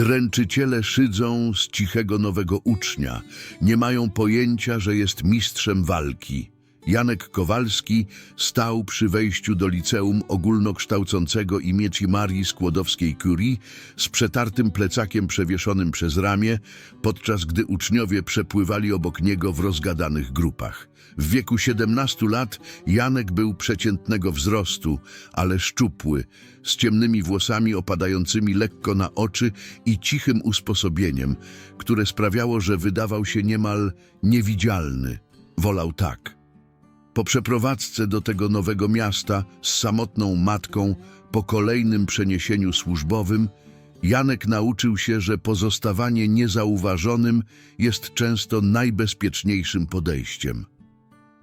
Dręczyciele szydzą z cichego nowego ucznia. Nie mają pojęcia, że jest mistrzem walki. Janek Kowalski stał przy wejściu do liceum ogólnokształcącego imieci Marii Skłodowskiej-Curie z przetartym plecakiem przewieszonym przez ramię, podczas gdy uczniowie przepływali obok niego w rozgadanych grupach. W wieku 17 lat Janek był przeciętnego wzrostu, ale szczupły, z ciemnymi włosami opadającymi lekko na oczy i cichym usposobieniem, które sprawiało, że wydawał się niemal niewidzialny. Wolał tak. Po przeprowadzce do tego nowego miasta z samotną matką po kolejnym przeniesieniu służbowym, Janek nauczył się, że pozostawanie niezauważonym jest często najbezpieczniejszym podejściem.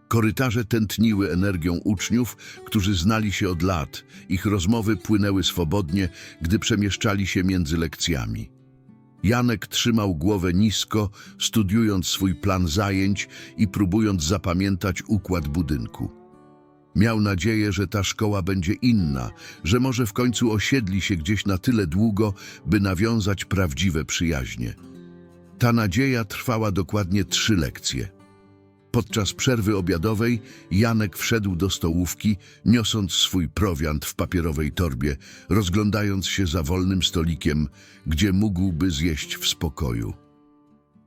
Korytarze tętniły energią uczniów, którzy znali się od lat. Ich rozmowy płynęły swobodnie, gdy przemieszczali się między lekcjami. Janek trzymał głowę nisko, studiując swój plan zajęć i próbując zapamiętać układ budynku. Miał nadzieję, że ta szkoła będzie inna, że może w końcu osiedli się gdzieś na tyle długo, by nawiązać prawdziwe przyjaźnie. Ta nadzieja trwała dokładnie trzy lekcje. Podczas przerwy obiadowej Janek wszedł do stołówki, niosąc swój prowiant w papierowej torbie, rozglądając się za wolnym stolikiem, gdzie mógłby zjeść w spokoju.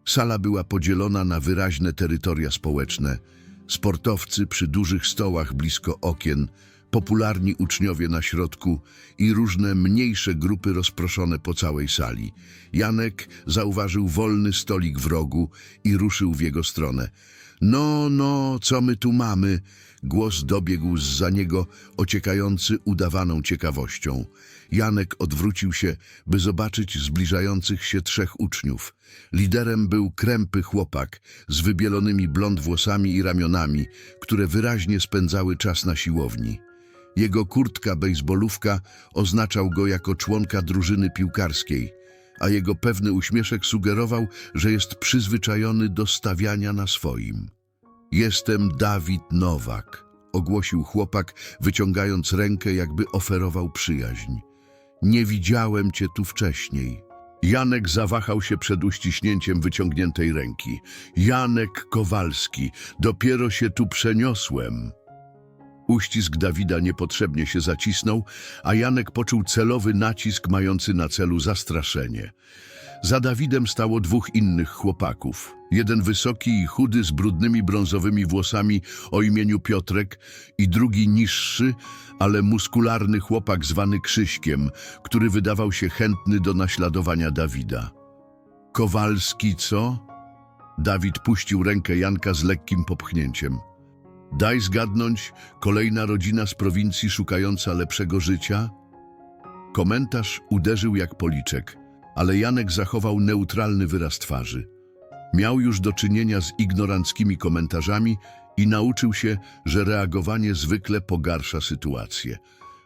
Sala była podzielona na wyraźne terytoria społeczne, sportowcy przy dużych stołach blisko okien, popularni uczniowie na środku i różne mniejsze grupy rozproszone po całej sali. Janek zauważył wolny stolik w rogu i ruszył w jego stronę. No, no, co my tu mamy? Głos dobiegł za niego, ociekający udawaną ciekawością. Janek odwrócił się, by zobaczyć zbliżających się trzech uczniów. Liderem był krępy chłopak z wybielonymi blond włosami i ramionami, które wyraźnie spędzały czas na siłowni. Jego kurtka bejsbolówka oznaczał go jako członka drużyny piłkarskiej, a jego pewny uśmieszek sugerował, że jest przyzwyczajony do stawiania na swoim. Jestem Dawid Nowak, ogłosił chłopak, wyciągając rękę, jakby oferował przyjaźń. Nie widziałem cię tu wcześniej. Janek zawahał się przed uściśnięciem wyciągniętej ręki. Janek Kowalski, dopiero się tu przeniosłem. Uścisk Dawida niepotrzebnie się zacisnął, a Janek poczuł celowy nacisk mający na celu zastraszenie. Za Dawidem stało dwóch innych chłopaków. Jeden wysoki i chudy z brudnymi brązowymi włosami o imieniu Piotrek i drugi niższy, ale muskularny chłopak zwany Krzyśkiem, który wydawał się chętny do naśladowania Dawida. Kowalski, co? Dawid puścił rękę Janka z lekkim popchnięciem. Daj zgadnąć, kolejna rodzina z prowincji szukająca lepszego życia? Komentarz uderzył jak policzek, ale Janek zachował neutralny wyraz twarzy. Miał już do czynienia z ignoranckimi komentarzami i nauczył się, że reagowanie zwykle pogarsza sytuację.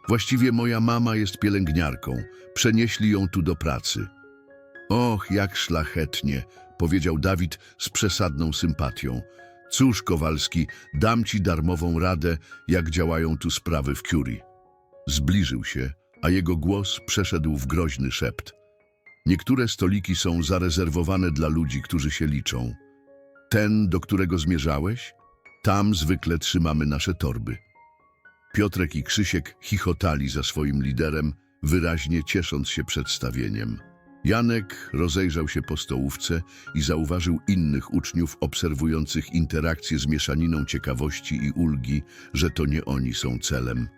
Właściwie moja mama jest pielęgniarką. Przenieśli ją tu do pracy. Och, jak szlachetnie, powiedział Dawid z przesadną sympatią. Cóż, Kowalski, dam ci darmową radę, jak działają tu sprawy w Curie. Zbliżył się, a jego głos przeszedł w groźny szept. Niektóre stoliki są zarezerwowane dla ludzi, którzy się liczą. Ten, do którego zmierzałeś? Tam zwykle trzymamy nasze torby. Piotrek i Krzysiek chichotali za swoim liderem, wyraźnie ciesząc się przedstawieniem. Janek rozejrzał się po stołówce i zauważył innych uczniów obserwujących interakcję z mieszaniną ciekawości i ulgi, że to nie oni są celem.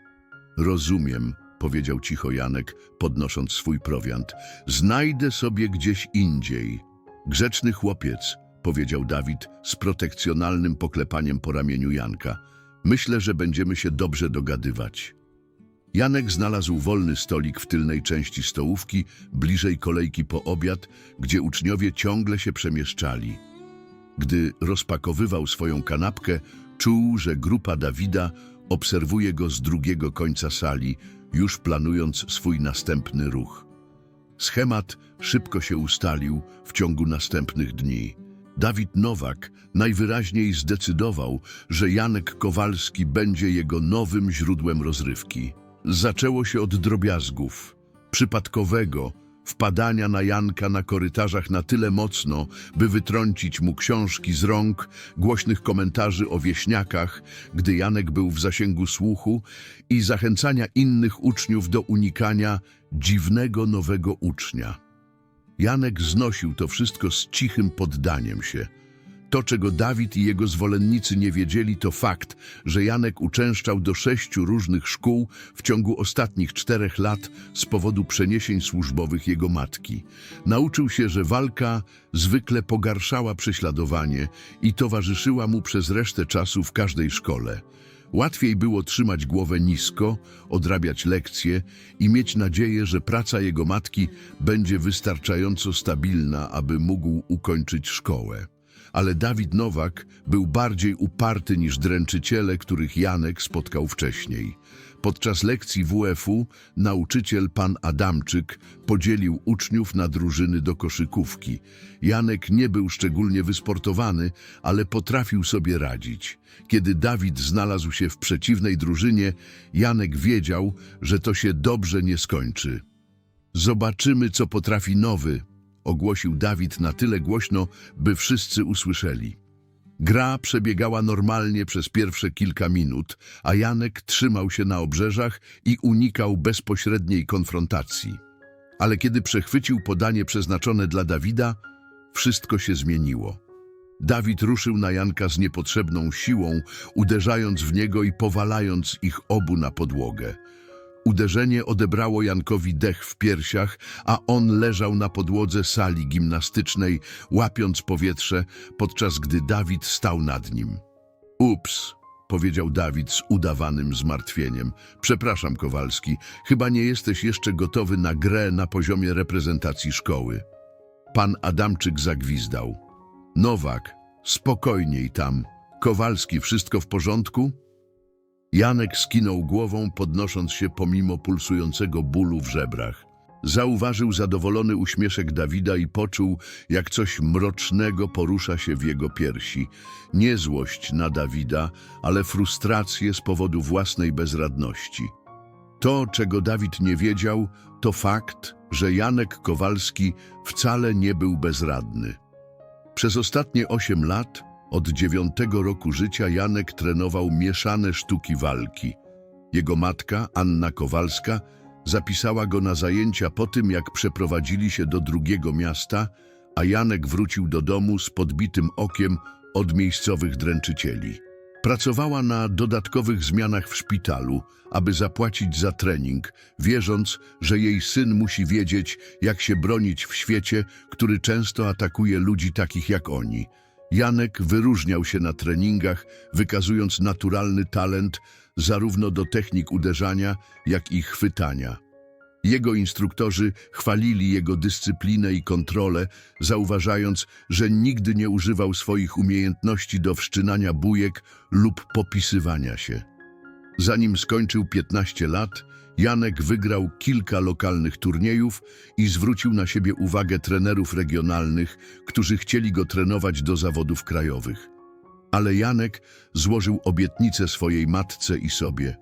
Rozumiem, powiedział cicho Janek, podnosząc swój prowiant. Znajdę sobie gdzieś indziej. Grzeczny chłopiec, powiedział Dawid z protekcjonalnym poklepaniem po ramieniu Janka. Myślę, że będziemy się dobrze dogadywać. Janek znalazł wolny stolik w tylnej części stołówki, bliżej kolejki po obiad, gdzie uczniowie ciągle się przemieszczali. Gdy rozpakowywał swoją kanapkę, czuł, że grupa Dawida obserwuje go z drugiego końca sali, już planując swój następny ruch. Schemat szybko się ustalił w ciągu następnych dni. Dawid Nowak najwyraźniej zdecydował, że Janek Kowalski będzie jego nowym źródłem rozrywki. Zaczęło się od drobiazgów, przypadkowego, wpadania na Janka na korytarzach na tyle mocno, by wytrącić mu książki z rąk, głośnych komentarzy o wieśniakach, gdy Janek był w zasięgu słuchu i zachęcania innych uczniów do unikania dziwnego nowego ucznia. Janek znosił to wszystko z cichym poddaniem się. To, czego Dawid i jego zwolennicy nie wiedzieli, to fakt, że Janek uczęszczał do sześciu różnych szkół w ciągu ostatnich czterech lat z powodu przeniesień służbowych jego matki. Nauczył się, że walka zwykle pogarszała prześladowanie i towarzyszyła mu przez resztę czasu w każdej szkole. Łatwiej było trzymać głowę nisko, odrabiać lekcje i mieć nadzieję, że praca jego matki będzie wystarczająco stabilna, aby mógł ukończyć szkołę. Ale Dawid Nowak był bardziej uparty niż dręczyciele, których Janek spotkał wcześniej. Podczas lekcji WF-u nauczyciel pan Adamczyk podzielił uczniów na drużyny do koszykówki. Janek nie był szczególnie wysportowany, ale potrafił sobie radzić. Kiedy Dawid znalazł się w przeciwnej drużynie, Janek wiedział, że to się dobrze nie skończy. Zobaczymy, co potrafi nowy, ogłosił Dawid na tyle głośno, by wszyscy usłyszeli. Gra przebiegała normalnie przez pierwsze kilka minut, a Janek trzymał się na obrzeżach i unikał bezpośredniej konfrontacji. Ale kiedy przechwycił podanie przeznaczone dla Dawida, wszystko się zmieniło. Dawid ruszył na Janka z niepotrzebną siłą, uderzając w niego i powalając ich obu na podłogę. Uderzenie odebrało Jankowi dech w piersiach, a on leżał na podłodze sali gimnastycznej, łapiąc powietrze, podczas gdy Dawid stał nad nim. Ups, powiedział Dawid z udawanym zmartwieniem. Przepraszam, Kowalski, chyba nie jesteś jeszcze gotowy na grę na poziomie reprezentacji szkoły. Pan Adamczyk zagwizdał. Nowak, spokojniej tam. Kowalski, wszystko w porządku? Janek skinął głową, podnosząc się pomimo pulsującego bólu w żebrach. Zauważył zadowolony uśmieszek Dawida i poczuł, jak coś mrocznego porusza się w jego piersi. Nie złość na Dawida, ale frustrację z powodu własnej bezradności. To, czego Dawid nie wiedział, to fakt, że Janek Kowalski wcale nie był bezradny. Przez ostatnie osiem lat, od dziewiątego roku życia, Janek trenował mieszane sztuki walki. Jego matka, Anna Kowalska, zapisała go na zajęcia po tym, jak przeprowadzili się do drugiego miasta, a Janek wrócił do domu z podbitym okiem od miejscowych dręczycieli. Pracowała na dodatkowych zmianach w szpitalu, aby zapłacić za trening, wierząc, że jej syn musi wiedzieć, jak się bronić w świecie, który często atakuje ludzi takich jak oni. Janek wyróżniał się na treningach, wykazując naturalny talent zarówno do technik uderzania, jak i chwytania. Jego instruktorzy chwalili jego dyscyplinę i kontrolę, zauważając, że nigdy nie używał swoich umiejętności do wszczynania bujek lub popisywania się. Zanim skończył 15 lat, Janek wygrał kilka lokalnych turniejów i zwrócił na siebie uwagę trenerów regionalnych, którzy chcieli go trenować do zawodów krajowych. Ale Janek złożył obietnicę swojej matce i sobie.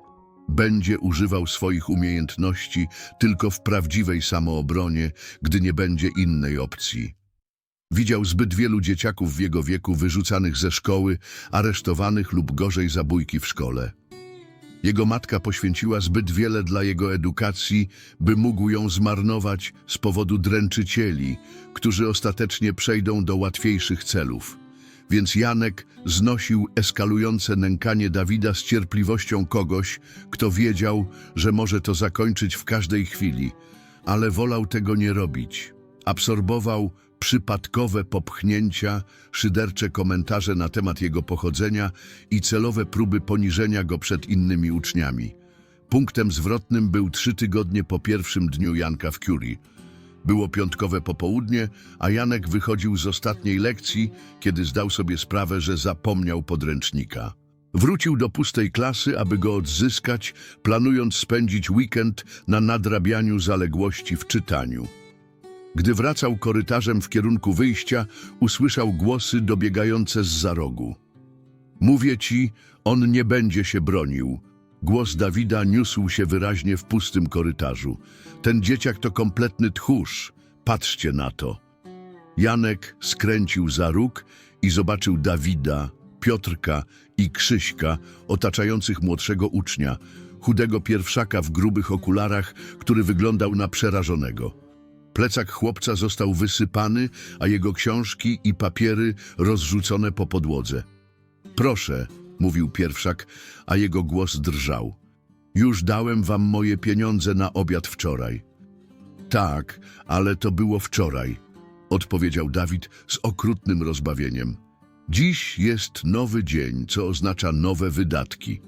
Będzie używał swoich umiejętności tylko w prawdziwej samoobronie, gdy nie będzie innej opcji. Widział zbyt wielu dzieciaków w jego wieku wyrzucanych ze szkoły, aresztowanych lub gorzej zabójki w szkole. Jego matka poświęciła zbyt wiele dla jego edukacji, by mógł ją zmarnować z powodu dręczycieli, którzy ostatecznie przejdą do łatwiejszych celów. Więc Janek znosił eskalujące nękanie Dawida z cierpliwością kogoś, kto wiedział, że może to zakończyć w każdej chwili, ale wolał tego nie robić. Absorbował przypadkowe popchnięcia, szydercze komentarze na temat jego pochodzenia i celowe próby poniżenia go przed innymi uczniami. Punktem zwrotnym był trzy tygodnie po pierwszym dniu Janka w Curie. Było piątkowe popołudnie, a Janek wychodził z ostatniej lekcji, kiedy zdał sobie sprawę, że zapomniał podręcznika. Wrócił do pustej klasy, aby go odzyskać, planując spędzić weekend na nadrabianiu zaległości w czytaniu. Gdy wracał korytarzem w kierunku wyjścia, usłyszał głosy dobiegające z za rogu. Mówię ci, on nie będzie się bronił. Głos Dawida niósł się wyraźnie w pustym korytarzu. Ten dzieciak to kompletny tchórz. Patrzcie na to. Janek skręcił za róg i zobaczył Dawida, Piotrka i Krzyśka otaczających młodszego ucznia, chudego pierwszaka w grubych okularach, który wyglądał na przerażonego. Plecak chłopca został wysypany, a jego książki i papiery rozrzucone po podłodze. Proszę, mówił pierwszak, a jego głos drżał. Już dałem wam moje pieniądze na obiad wczoraj. Tak, ale to było wczoraj, odpowiedział Dawid z okrutnym rozbawieniem. Dziś jest nowy dzień, co oznacza nowe wydatki.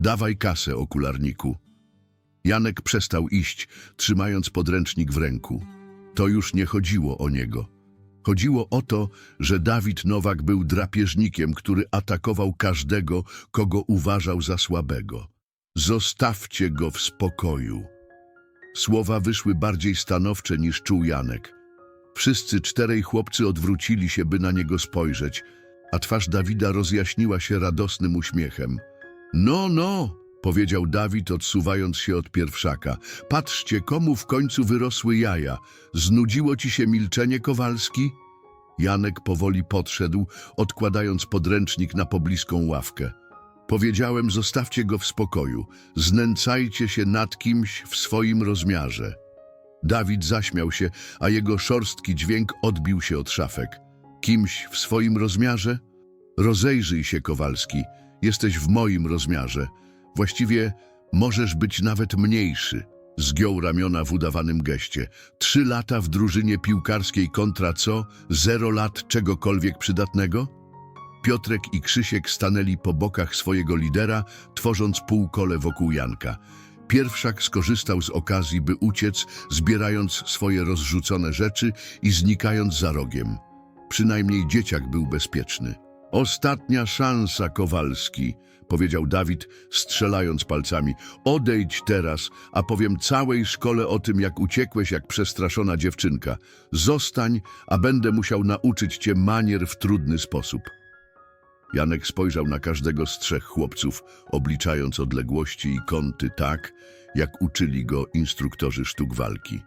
Dawaj kasę, okularniku. Janek przestał iść, trzymając podręcznik w ręku. To już nie chodziło o niego. Chodziło o to, że Dawid Nowak był drapieżnikiem, który atakował każdego, kogo uważał za słabego. Zostawcie go w spokoju. Słowa wyszły bardziej stanowcze niż czuł Janek. Wszyscy czterej chłopcy odwrócili się, by na niego spojrzeć, a twarz Dawida rozjaśniła się radosnym uśmiechem. No, no, powiedział Dawid, odsuwając się od pierwszaka. Patrzcie, komu w końcu wyrosły jaja. Znudziło ci się milczenie, Kowalski? Janek powoli podszedł, odkładając podręcznik na pobliską ławkę. Powiedziałem, zostawcie go w spokoju. Znęcajcie się nad kimś w swoim rozmiarze. Dawid zaśmiał się, a jego szorstki dźwięk odbił się od szafek. Kimś w swoim rozmiarze? Rozejrzyj się, Kowalski. Jesteś w moim rozmiarze. Właściwie możesz być nawet mniejszy. Zgiął ramiona w udawanym geście. Trzy lata w drużynie piłkarskiej kontra co? Zero lat czegokolwiek przydatnego? Piotrek i Krzysiek stanęli po bokach swojego lidera, tworząc półkole wokół Janka. Pierwszak skorzystał z okazji, by uciec, zbierając swoje rozrzucone rzeczy i znikając za rogiem. Przynajmniej dzieciak był bezpieczny. Ostatnia szansa, Kowalski, powiedział Dawid, strzelając palcami. Odejdź teraz, a powiem całej szkole o tym, jak uciekłeś jak przestraszona dziewczynka. Zostań, a będę musiał nauczyć cię manier w trudny sposób. Janek spojrzał na każdego z trzech chłopców, obliczając odległości i kąty tak, jak uczyli go instruktorzy sztuk walki.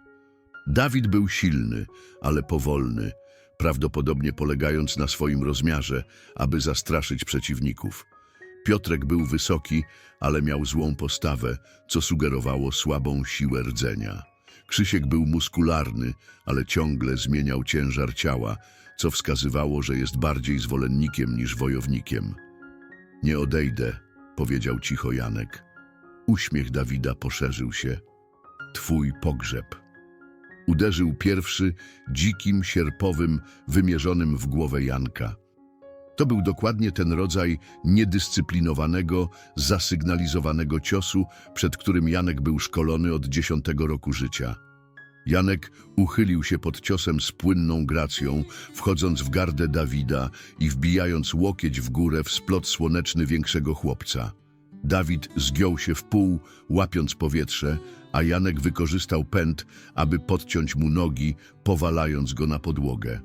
Dawid był silny, ale powolny, prawdopodobnie polegając na swoim rozmiarze, aby zastraszyć przeciwników. Piotrek był wysoki, ale miał złą postawę, co sugerowało słabą siłę rdzenia. Krzysiek był muskularny, ale ciągle zmieniał ciężar ciała, co wskazywało, że jest bardziej zwolennikiem niż wojownikiem. Nie odejdę, powiedział cicho Janek. Uśmiech Dawida poszerzył się. Twój pogrzeb. Uderzył pierwszy, dzikim, sierpowym, wymierzonym w głowę Janka. To był dokładnie ten rodzaj niedyscyplinowanego, zasygnalizowanego ciosu, przed którym Janek był szkolony od dziesiątego roku życia. Janek uchylił się pod ciosem z płynną gracją, wchodząc w gardę Dawida i wbijając łokieć w górę w splot słoneczny większego chłopca. Dawid zgiął się w pół, łapiąc powietrze, a Janek wykorzystał pęd, aby podciąć mu nogi, powalając go na podłogę.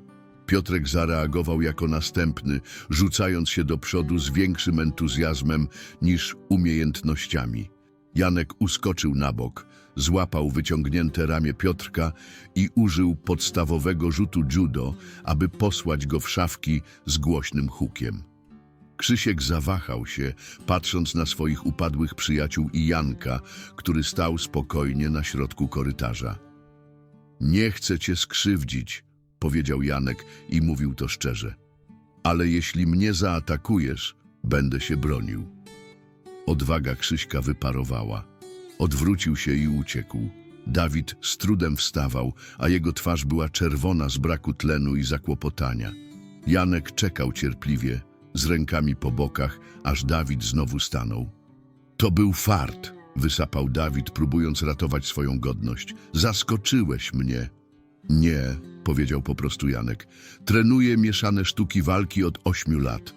Piotrek zareagował jako następny, rzucając się do przodu z większym entuzjazmem niż umiejętnościami. Janek uskoczył na bok, złapał wyciągnięte ramię Piotrka i użył podstawowego rzutu judo, aby posłać go w szafki z głośnym hukiem. Krzysiek zawahał się, patrząc na swoich upadłych przyjaciół i Janka, który stał spokojnie na środku korytarza. Nie chcę cię skrzywdzić, powiedział Janek i mówił to szczerze. Ale jeśli mnie zaatakujesz, będę się bronił. Odwaga Krzyśka wyparowała. Odwrócił się i uciekł. Dawid z trudem wstawał, a jego twarz była czerwona z braku tlenu i zakłopotania. Janek czekał cierpliwie, z rękami po bokach, aż Dawid znowu stanął. To był fart, wysapał Dawid, próbując ratować swoją godność. Zaskoczyłeś mnie. Nie, powiedział po prostu Janek. Trenuję mieszane sztuki walki od ośmiu lat.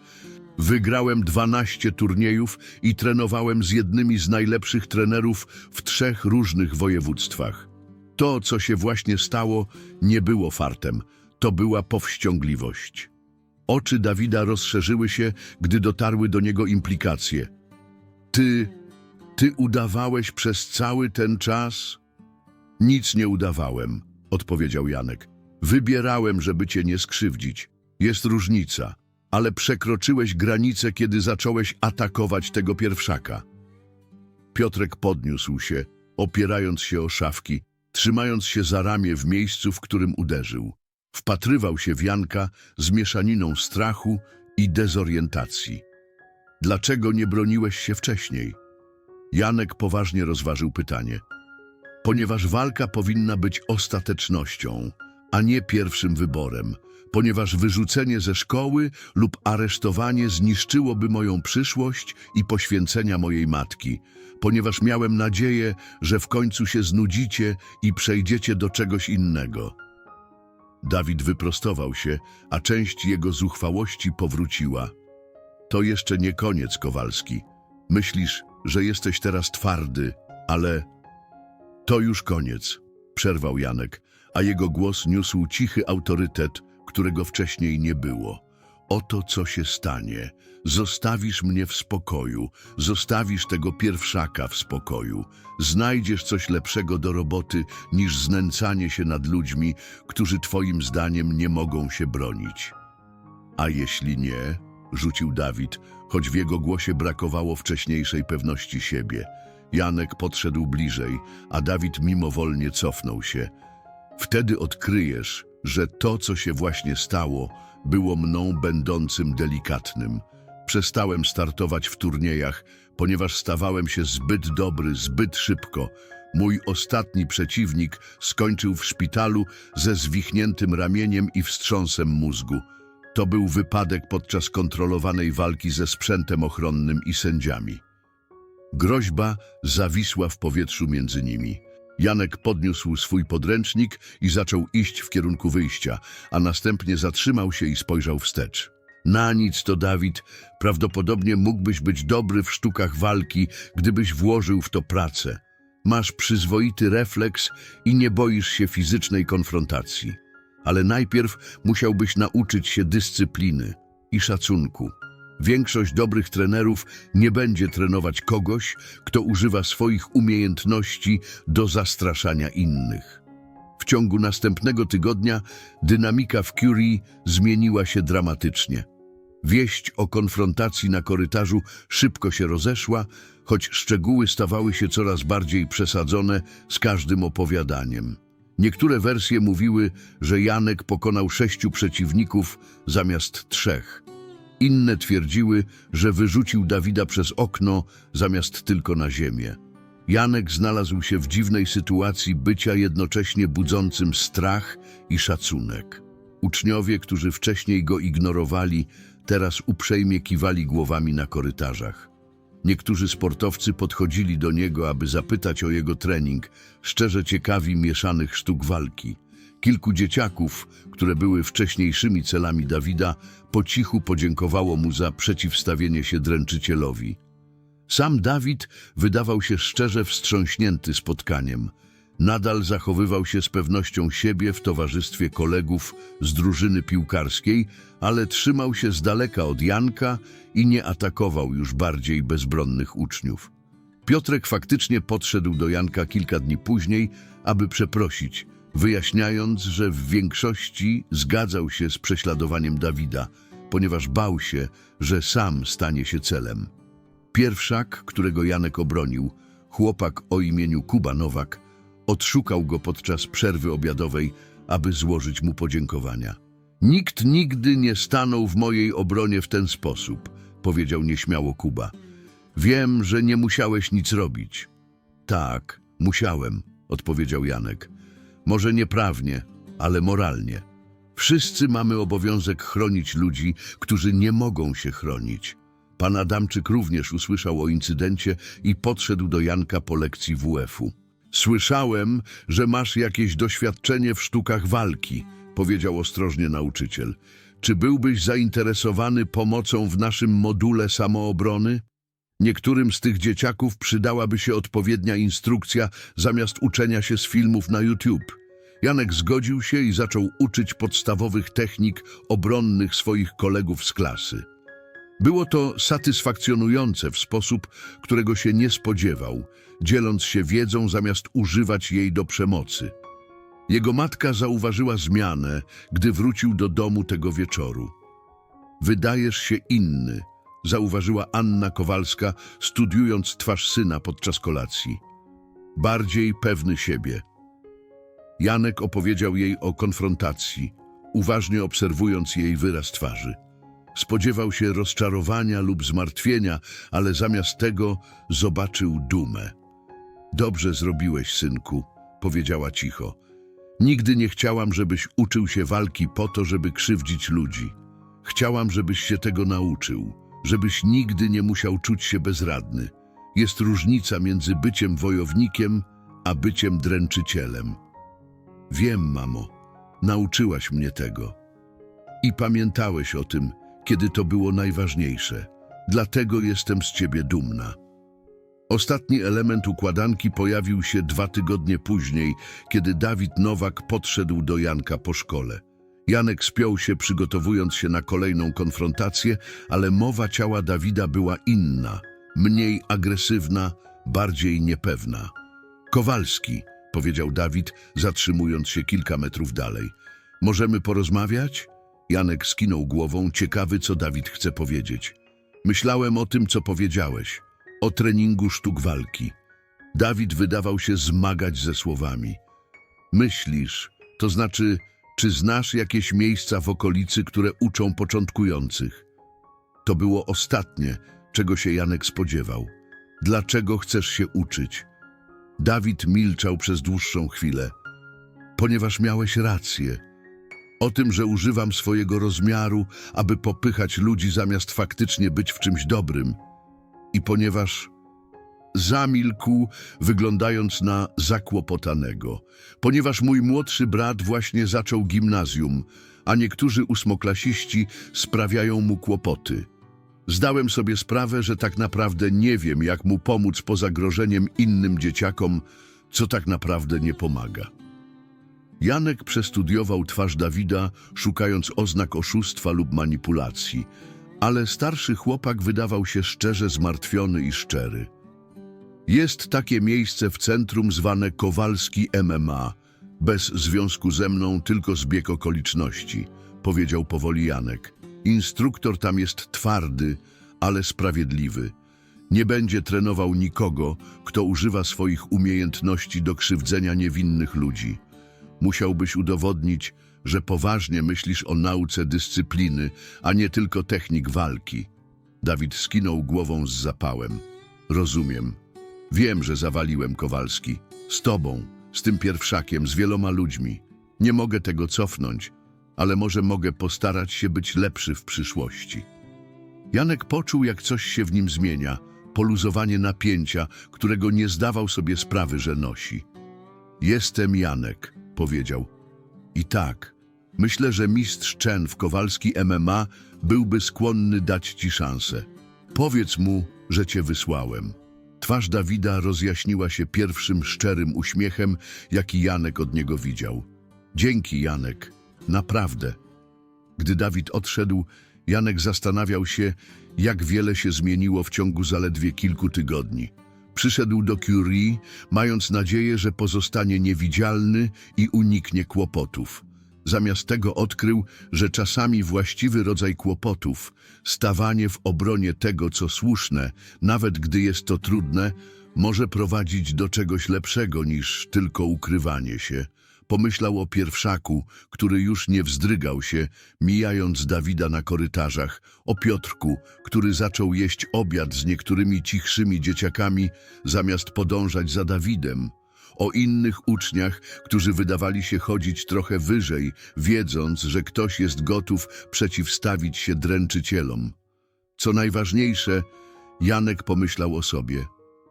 Wygrałem 12 turniejów i trenowałem z jednymi z najlepszych trenerów w trzech różnych województwach. To, co się właśnie stało, nie było fartem, to była powściągliwość. Oczy Dawida rozszerzyły się, gdy dotarły do niego implikacje. Ty, Ty udawałeś przez cały ten czas? Nic nie udawałem, odpowiedział Janek. Wybierałem, żeby cię nie skrzywdzić. Jest różnica, ale przekroczyłeś granicę, kiedy zacząłeś atakować tego pierwszaka. Piotrek podniósł się, opierając się o szafki, trzymając się za ramię w miejscu, w którym uderzył. Wpatrywał się w Janka z mieszaniną strachu i dezorientacji. Dlaczego nie broniłeś się wcześniej? Janek poważnie rozważył pytanie. Ponieważ walka powinna być ostatecznością, a nie pierwszym wyborem, ponieważ wyrzucenie ze szkoły lub aresztowanie zniszczyłoby moją przyszłość i poświęcenia mojej matki, ponieważ miałem nadzieję, że w końcu się znudzicie i przejdziecie do czegoś innego. Dawid wyprostował się, a część jego zuchwałości powróciła. To jeszcze nie koniec, Kowalski. Myślisz, że jesteś teraz twardy, ale... To już koniec, przerwał Janek, a jego głos niósł cichy autorytet, którego wcześniej nie było. Oto co się stanie. Zostawisz mnie w spokoju, zostawisz tego pierwszaka w spokoju. Znajdziesz coś lepszego do roboty niż znęcanie się nad ludźmi, którzy twoim zdaniem nie mogą się bronić. A jeśli nie, rzucił Dawid, choć w jego głosie brakowało wcześniejszej pewności siebie. Janek podszedł bliżej, a Dawid mimowolnie cofnął się. Wtedy odkryjesz, że to, co się właśnie stało, było mną będącym delikatnym. Przestałem startować w turniejach, ponieważ stawałem się zbyt dobry, zbyt szybko. Mój ostatni przeciwnik skończył w szpitalu ze zwichniętym ramieniem i wstrząsem mózgu. To był wypadek podczas kontrolowanej walki ze sprzętem ochronnym i sędziami. Groźba zawisła w powietrzu między nimi. Janek podniósł swój podręcznik i zaczął iść w kierunku wyjścia, a następnie zatrzymał się i spojrzał wstecz. Na nic to, Dawid, prawdopodobnie mógłbyś być dobry w sztukach walki, gdybyś włożył w to pracę. Masz przyzwoity refleks i nie boisz się fizycznej konfrontacji. Ale najpierw musiałbyś nauczyć się dyscypliny i szacunku. Większość dobrych trenerów nie będzie trenować kogoś, kto używa swoich umiejętności do zastraszania innych. W ciągu następnego tygodnia dynamika w Curie zmieniła się dramatycznie. Wieść o konfrontacji na korytarzu szybko się rozeszła, choć szczegóły stawały się coraz bardziej przesadzone z każdym opowiadaniem. Niektóre wersje mówiły, że Janek pokonał sześciu przeciwników zamiast trzech. Inne twierdziły, że wyrzucił Dawida przez okno zamiast tylko na ziemię. Janek znalazł się w dziwnej sytuacji bycia jednocześnie budzącym strach i szacunek. Uczniowie, którzy wcześniej go ignorowali, teraz uprzejmie kiwali głowami na korytarzach. Niektórzy sportowcy podchodzili do niego, aby zapytać o jego trening, szczerze ciekawi mieszanych sztuk walki. Kilku dzieciaków, które były wcześniejszymi celami Dawida, po cichu podziękowało mu za przeciwstawienie się dręczycielowi. Sam Dawid wydawał się szczerze wstrząśnięty spotkaniem. Nadal zachowywał się z pewnością siebie w towarzystwie kolegów z drużyny piłkarskiej, ale trzymał się z daleka od Janka i nie atakował już bardziej bezbronnych uczniów. Piotrek faktycznie podszedł do Janka kilka dni później, aby przeprosić, wyjaśniając, że w większości zgadzał się z prześladowaniem Dawida, ponieważ bał się, że sam stanie się celem. Pierwszak, którego Janek obronił, chłopak o imieniu Kuba Nowak, odszukał go podczas przerwy obiadowej, aby złożyć mu podziękowania. Nikt nigdy nie stanął w mojej obronie w ten sposób, powiedział nieśmiało Kuba. Wiem, że nie musiałeś nic robić. Tak, musiałem, odpowiedział Janek. Może nieprawnie, ale moralnie. Wszyscy mamy obowiązek chronić ludzi, którzy nie mogą się chronić. Pan Adamczyk również usłyszał o incydencie i podszedł do Janka po lekcji WF-u. Słyszałem, że masz jakieś doświadczenie w sztukach walki, powiedział ostrożnie nauczyciel. Czy byłbyś zainteresowany pomocą w naszym module samoobrony? Niektórym z tych dzieciaków przydałaby się odpowiednia instrukcja zamiast uczenia się z filmów na YouTube. Janek zgodził się i zaczął uczyć podstawowych technik obronnych swoich kolegów z klasy. Było to satysfakcjonujące w sposób, którego się nie spodziewał, dzieląc się wiedzą zamiast używać jej do przemocy. Jego matka zauważyła zmianę, gdy wrócił do domu tego wieczoru. Wydajesz się inny, zauważyła Anna Kowalska, studiując twarz syna podczas kolacji. Bardziej pewny siebie. Janek opowiedział jej o konfrontacji, uważnie obserwując jej wyraz twarzy. Spodziewał się rozczarowania lub zmartwienia, ale zamiast tego zobaczył dumę. Dobrze zrobiłeś, synku, powiedziała cicho. Nigdy nie chciałam, żebyś uczył się walki po to, żeby krzywdzić ludzi. Chciałam, żebyś się tego nauczył, żebyś nigdy nie musiał czuć się bezradny. Jest różnica między byciem wojownikiem, a byciem dręczycielem. Wiem, mamo, nauczyłaś mnie tego. I pamiętałeś o tym, kiedy to było najważniejsze. Dlatego jestem z ciebie dumna. Ostatni element układanki pojawił się dwa tygodnie później, kiedy Dawid Nowak podszedł do Janka po szkole. Janek spiął się, przygotowując się na kolejną konfrontację, ale mowa ciała Dawida była inna, mniej agresywna, bardziej niepewna. Kowalski, powiedział Dawid, zatrzymując się kilka metrów dalej. Możemy porozmawiać? Janek skinął głową, ciekawy, co Dawid chce powiedzieć. Myślałem o tym, co powiedziałeś, o treningu sztuk walki. Dawid wydawał się zmagać ze słowami. Myślisz, to znaczy, czy znasz jakieś miejsca w okolicy, które uczą początkujących? To było ostatnie, czego się Janek spodziewał. Dlaczego chcesz się uczyć? Dawid milczał przez dłuższą chwilę. Ponieważ miałeś rację. O tym, że używam swojego rozmiaru, aby popychać ludzi zamiast faktycznie być w czymś dobrym. I ponieważ zamilkł, wyglądając na zakłopotanego. Ponieważ mój młodszy brat właśnie zaczął gimnazjum, a niektórzy ósmoklasiści sprawiają mu kłopoty. Zdałem sobie sprawę, że tak naprawdę nie wiem, jak mu pomóc poza grożeniem innym dzieciakom, co tak naprawdę nie pomaga. Janek przestudiował twarz Dawida, szukając oznak oszustwa lub manipulacji, ale starszy chłopak wydawał się szczerze zmartwiony i szczery. Jest takie miejsce w centrum zwane Kowalski MMA, bez związku ze mną, tylko zbieg okoliczności, powiedział powoli Janek. Instruktor tam jest twardy, ale sprawiedliwy. Nie będzie trenował nikogo, kto używa swoich umiejętności do krzywdzenia niewinnych ludzi. Musiałbyś udowodnić, że poważnie myślisz o nauce dyscypliny, a nie tylko technik walki. Dawid skinął głową z zapałem. Rozumiem. Wiem, że zawaliłem Kowalski. Z tobą, z tym pierwszakiem, z wieloma ludźmi. Nie mogę tego cofnąć, ale może mogę postarać się być lepszy w przyszłości. Janek poczuł, jak coś się w nim zmienia, poluzowanie napięcia, którego nie zdawał sobie sprawy, że nosi. Jestem Janek, powiedział. I tak, myślę, że mistrz Chen w Kowalski MMA byłby skłonny dać ci szansę. Powiedz mu, że cię wysłałem. Twarz Dawida rozjaśniła się pierwszym szczerym uśmiechem, jaki Janek od niego widział. Dzięki, Janek. Naprawdę. Gdy Dawid odszedł, Janek zastanawiał się, jak wiele się zmieniło w ciągu zaledwie kilku tygodni. Przyszedł do Curie, mając nadzieję, że pozostanie niewidzialny i uniknie kłopotów. Zamiast tego odkrył, że czasami właściwy rodzaj kłopotów, stawanie w obronie tego, co słuszne, nawet gdy jest to trudne, może prowadzić do czegoś lepszego niż tylko ukrywanie się. Pomyślał o pierwszaku, który już nie wzdrygał się, mijając Dawida na korytarzach, o Piotrku, który zaczął jeść obiad z niektórymi cichszymi dzieciakami, zamiast podążać za Dawidem, o innych uczniach, którzy wydawali się chodzić trochę wyżej, wiedząc, że ktoś jest gotów przeciwstawić się dręczycielom. Co najważniejsze, Janek pomyślał o sobie.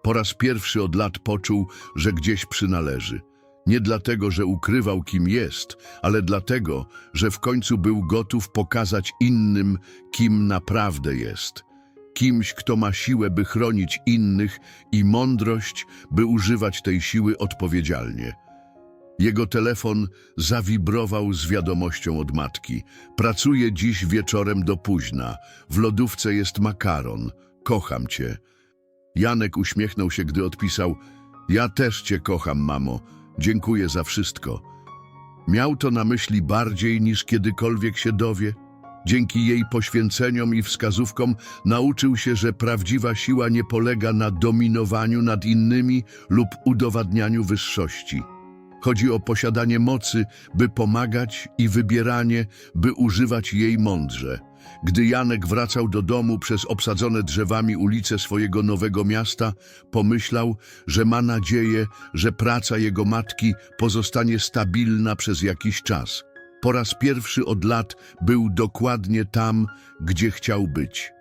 Po raz pierwszy od lat poczuł, że gdzieś przynależy. Nie dlatego, że ukrywał, kim jest, ale dlatego, że w końcu był gotów pokazać innym, kim naprawdę jest. Kimś, kto ma siłę, by chronić innych i mądrość, by używać tej siły odpowiedzialnie. Jego telefon zawibrował z wiadomością od matki. Pracuje dziś wieczorem do późna. W lodówce jest makaron. Kocham cię. Janek uśmiechnął się, gdy odpisał: Ja też cię kocham, mamo. Dziękuję za wszystko. Miał to na myśli bardziej niż kiedykolwiek się dowie. Dzięki jej poświęceniom i wskazówkom nauczył się, że prawdziwa siła nie polega na dominowaniu nad innymi lub udowadnianiu wyższości. Chodzi o posiadanie mocy, by pomagać i wybieranie, by używać jej mądrze. Gdy Janek wracał do domu przez obsadzone drzewami ulice swojego nowego miasta, pomyślał, że ma nadzieję, że praca jego matki pozostanie stabilna przez jakiś czas. Po raz pierwszy od lat był dokładnie tam, gdzie chciał być.